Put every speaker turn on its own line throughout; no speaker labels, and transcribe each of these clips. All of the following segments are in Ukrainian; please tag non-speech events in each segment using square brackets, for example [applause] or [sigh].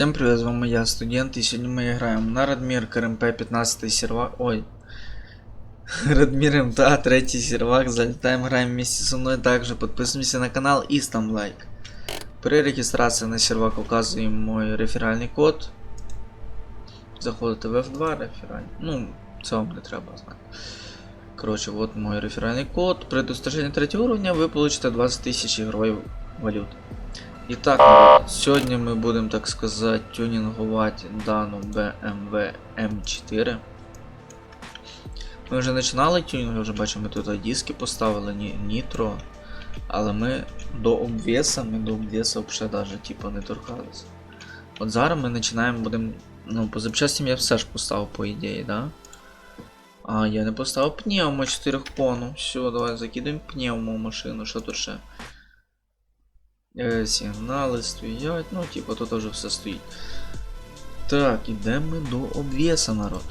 Всем привет, с вами я, студент, и сегодня мы играем на Радмир КРМП 15 сервак, ой, [laughs] Радмир МТА 3 сервак, залетаем, играем вместе со мной, также подписываемся на канал и ставим лайк. При регистрации на сервак указываем мой реферальний код, заходите в F2, реферальний, ну, це вам не треба знати. Короче, вот мой реферальный код. При достижении третьего уровня вы получите 20 тысяч игровой валюты. Итак, народ, сьогодні ми будемо, так сказати, тюнінгувати дану BMW M4. Ми вже починали тюнінг, вже бачимо, ми тут диски поставили, ні, нітро. Але ми до обвеса, ми до обвеса взагалі навіть типу, не торкалися. От зараз ми починаємо, будемо. Ну, по запчастям я все ж поставив, по ідеї, да? А, я не поставив пневмо 4 пону. Все, давай закидаємо пневмо в машину, що тут ще? Е, сигнали стоять, ну, типу, тут вже все стоїть. Так, ідемо ми до обвеса, народ.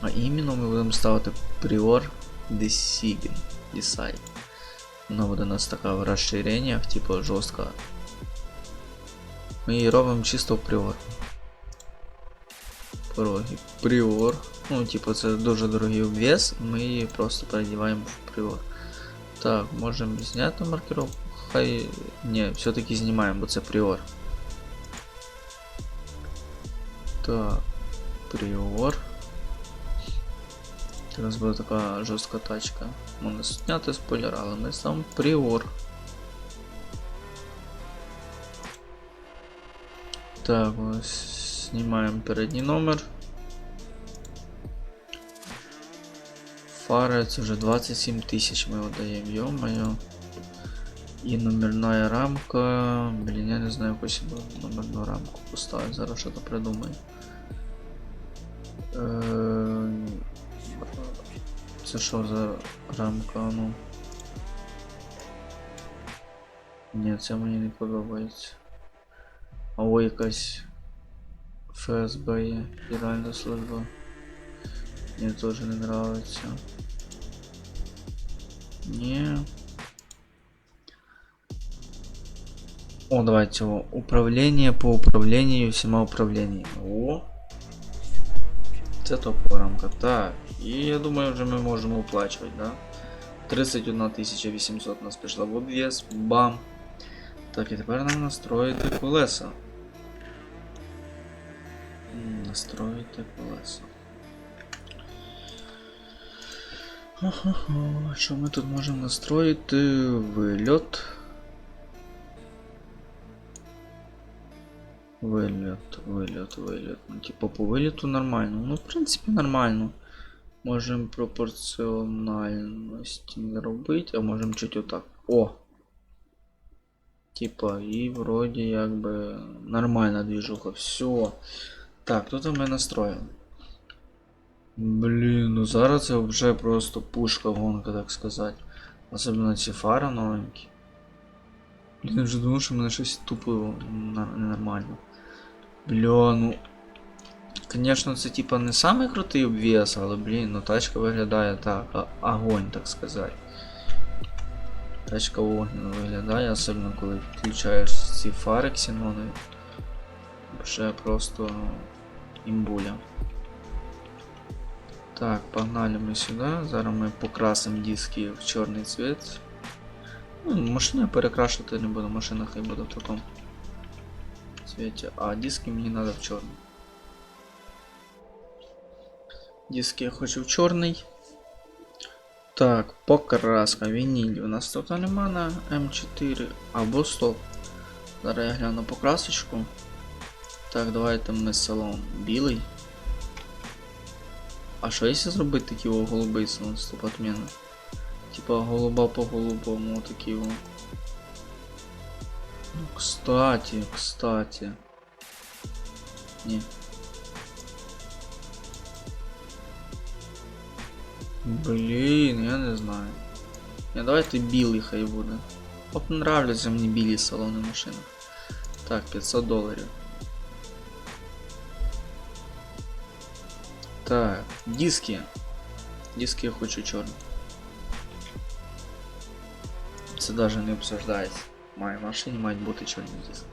А іменно ми будемо ставити Prior Decision. Decide. Вона буде у нас така в розширеннях, типу, жорстка. Ми її робимо чисто в Prior. Пороги. Prior. Ну, типу, це дуже дорогий обвес, ми її просто передіваємо в Prior. Так, можемо зняти маркировку. Хай. Не, все-таки знімаємо, бо це Prior. Так. Prior. Зараз буде така жорстка тачка. Можна зняти спойлер, але ми сам Prior. Так, ось знімаємо передній номер. Фара це вже 27 тисяч ми отдаємо, ё-моё. І номерна рамка. Блін, я не знаю, якусь номерну рамку поставити, зараз що то придумаю. Е, Це що за рамка, ну. Ні, це мені не подобається. А ой, якась ФСБ є, Федеральна служба. Мне тоже не нравится. Не. О, давайте его. Управление по управлению всема управлением. О. Це топова рамка. Так. І я думаю, вже ми можемо оплачувати, да? 31 800 у нас пішла в обвес. Бам. Так, і тепер нам настроїти колеса. М, Настроїти колеса. Ха-ха-ха, Що ми тут можемо настроїти? Вильот. Вильот, вильот, вильот. Ну, типу по виліту нормально. Ну, в принципі, нормально. Можемо пропорціональність не робити, а можемо чуть отак. О! Типа, і вроді якби нормальна движуха. Все. Так, тут ми настроїли. Блін, ну зараз це вже просто пушка гонка, так сказати. Особливо ці фари новенькі. Блін, я вже думав, що мене щось тупо ненормально. Бля, ну. Конечно, це типа не самий крутий обвес, але блін, ну тачка виглядає так, огонь, так сказати. Тачка огненно виглядає, особливо коли включаєш ці фари ксенони. Вже просто імбуля. Так, погнали мы сюда. Зараз ми покрасимо диски в чорний цвет. Ну, машину я перекрашувати не буду, машина хай буде в такому цвете. А диски мені треба в чорний. Диски я хочу в чорний. Так, покраска, вініль. У нас тут нема на М4 або стоп. Зараз я гляну покрасочку. Так, давайте ми салон білий. А що якщо зробити такі о голубий стоп отміна? Типа голуба по голубому такі о. Ну, кстати, кстати. Ні. Блін, я не знаю. Не, давайте білий хай буде. От нравляться мені білі салони машин. Так, 500 доларів. Так, диски. Диски я хочу чорні. Це даже не обсуждається. В моїй машині мають бути чорні диски.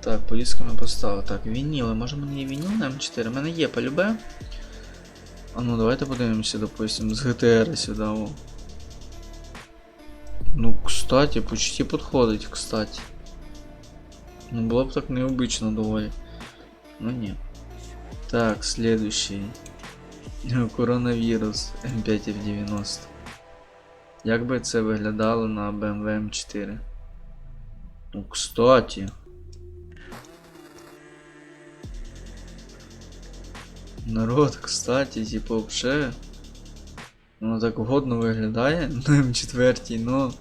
Так, поліска не поставила. Так, вініли. Може в мене є вініл на М4? У мене є полюбе. А ну давайте подивимося, допустим, з GTR сюди. О. Ну, кстати, почти підходить, кстати. Ну, було б так необично доволі. Ну ні. Так, следующий. [laughs] Коронавірус М5F90. Як би це виглядало на BMW M4? Ну, кстати. Народ, кстати, типу, вообще. Воно так годно виглядає на М4, но.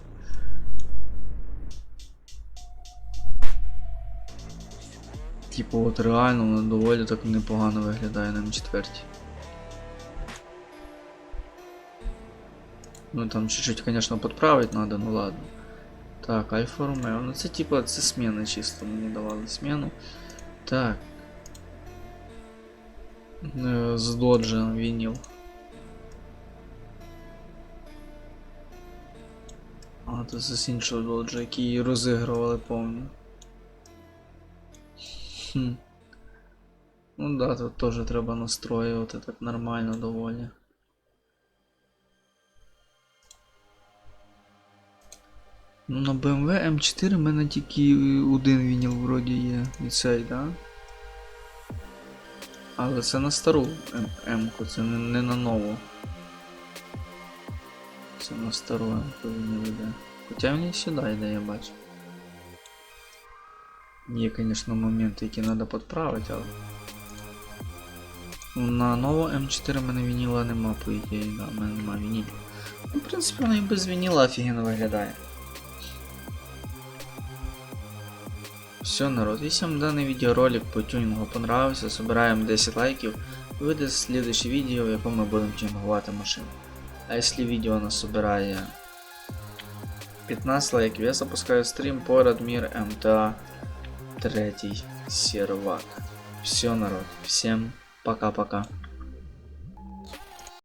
Типу, от реально воно доволі так непогано виглядає на М4. Ну там чуть-чуть, конечно, подправить надо, ну ладно. Так, Альфа Ромео. Ну це типа це смена чисто, мені давали смену. Так. Е, З доджа вініл. А, це з іншого доджа, який розігрували повні. Хм. Ну да, тут теж треба настроювати так нормально доволі. Ну, на BMW M4 в мене тільки один вініл вроді є. І цей, да? Але це на стару М-ку, це не, не на нову. Це на стару М-ку вініл йде. Хоча він і сюди йде, я бачу. Є, звісно, моменти, які треба підправити, але. На нову М4 в мене вініла нема, по ідеї, да, в мене нема вінілу. Ну, в принципі, воно і без вініла офігенно виглядає. Все, народ, если вам данный видеоролик по тюнингу понравился, собираем 10 лайків, вийде следующее відео, в якому ми будемо тюнінгувати машину. А если відео нас собирає 15 лайків, я запускаю стрім по Радмір МТА 3 сервак. Все, народ, всем пока-пока.